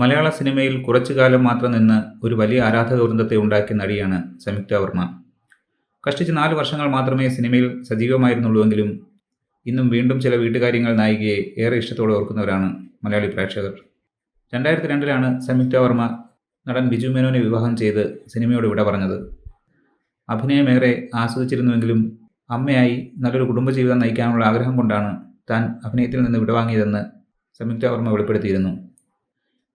മലയാള സിനിമയിൽ കുറച്ചു കാലം മാത്രം നിന്ന് ഒരു വലിയ ആരാധക വൃന്ദത്തെ ഉണ്ടാക്കിയ നടിയാണ് സംയുക്ത വർമ്മ. കഷ്ടിച്ച് നാല് വർഷങ്ങൾ മാത്രമേ സിനിമയിൽ സജീവമായിരുന്നുള്ളൂവെങ്കിലും ഇന്നും വീണ്ടും ചില വീട്ടുകാര്യങ്ങൾ നായികയെ ഏറെ ഇഷ്ടത്തോടെ ഓർക്കുന്നവരാണ് മലയാളി പ്രേക്ഷകർ. രണ്ടായിരത്തി രണ്ടിലാണ് സംയുക്ത വർമ്മ നടൻ ബിജു മേനോനെ വിവാഹം ചെയ്ത് സിനിമയോട് വിട പറഞ്ഞത്. അഭിനയമേറെ ആസ്വദിച്ചിരുന്നുവെങ്കിലും അമ്മയായി നല്ലൊരു കുടുംബജീവിതം നയിക്കാനുള്ള ആഗ്രഹം കൊണ്ടാണ് താൻ അഭിനയത്തിൽ നിന്ന് വിടവാങ്ങിയതെന്ന് സംയുക്ത വർമ്മ വെളിപ്പെടുത്തിയിരുന്നു.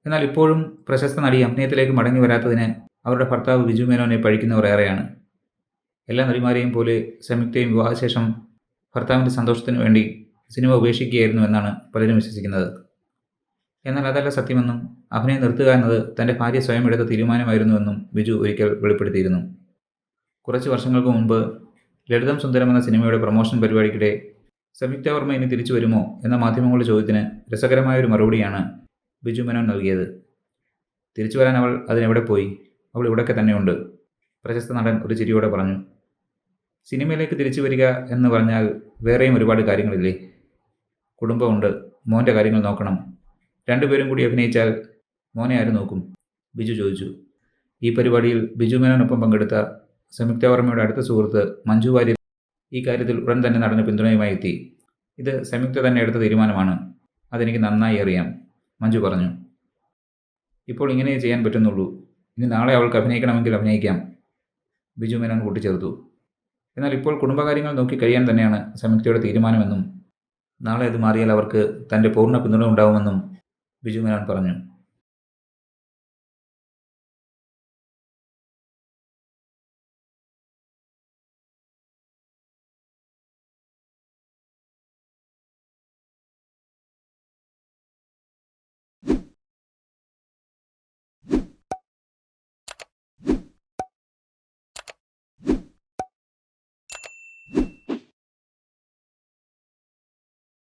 എന്നാൽ ഇപ്പോഴും പ്രശസ്ത നടി അഭിനയത്തിലേക്ക് മടങ്ങി വരാത്തതിന് അവരുടെ ഭർത്താവ് ബിജു മേനോനെ പഴിക്കുന്നവർ ഏറെയാണ്. എല്ലാ നടിമാരെയും പോലെ സംയുക്തയും വിവാഹശേഷം ഭർത്താവിന്റെ സന്തോഷത്തിനു വേണ്ടി സിനിമ ഉപേക്ഷിക്കുകയായിരുന്നു എന്നാണ് പലരും വിശ്വസിക്കുന്നത്. എന്നാൽ അതല്ല സത്യമെന്നും അഭിനയം നിർത്തുക എന്നത് തന്റെ ഭാര്യ സ്വയം എടുത്ത തീരുമാനമായിരുന്നുവെന്നും ബിജു ഒരിക്കൽ വെളിപ്പെടുത്തിയിരുന്നു. കുറച്ച് വർഷങ്ങൾക്ക് മുൻപ് ലളിതം സുന്ദരം എന്ന സിനിമയുടെ പ്രൊമോഷൻ പരിപാടിക്കിടെ സംയുക്ത വർമ്മ ഇനി തിരിച്ചു വരുമോ എന്ന മാധ്യമങ്ങളുടെ ചോദ്യത്തിന് രസകരമായ ഒരു മറുപടിയാണ് ബിജു മേനോൻ നൽകിയത്. തിരിച്ചു വരാൻ അവൾ അതിനെവിടെ പോയി? അവൾ ഇവിടെയൊക്കെ തന്നെയുണ്ട് പ്രശസ്ത നടൻ ഒരു ചിരിയോടെ പറഞ്ഞു. സിനിമയിലേക്ക് തിരിച്ചു വരിക എന്ന് പറഞ്ഞാൽ വേറെയും ഒരുപാട് കാര്യങ്ങളില്ലേ? കുടുംബമുണ്ട്. മോന്റെ കാര്യങ്ങൾ നോക്കണം. രണ്ടുപേരും കൂടി അഭിനയിച്ചാൽ മോനെ ആര് നോക്കും? ബിജു ചോദിച്ചു. ഈ പരിപാടിയിൽ ബിജു മേനോനൊപ്പം പങ്കെടുത്ത സംയുക്ത വർമ്മയുടെ അടുത്ത സുഹൃത്ത് മഞ്ജു വാര്യർ ഈ കാര്യത്തിൽ ഉടൻ തന്നെ നടന് പിന്തുണയുമായി എത്തി. ഇത് സംയുക്ത തന്നെ എടുത്ത തീരുമാനമാണ്. അതെനിക്ക് നന്നായി അറിയാം. മഞ്ജു പറഞ്ഞു. ഇപ്പോൾ ഇങ്ങനെ ചെയ്യാൻ പറ്റുന്നുള്ളൂ. ഇനി നാളെ അവൾക്ക് അഭിനയിക്കണമെങ്കിൽ അഭിനയിക്കാം. ബിജു മേനോൻ കൂട്ടിച്ചേർത്തു. എന്നാൽ ഇപ്പോൾ കുടുംബകാര്യങ്ങൾ നോക്കി കഴിയാൻ തന്നെയാണ് സംയുക്തയുടെ തീരുമാനമെന്നും നാളെ അത് മാറിയാൽ അവർക്ക് തന്റെ പൂർണ പിന്തുണ ഉണ്ടാവുമെന്നും ബിജു മേനോൻ പറഞ്ഞു.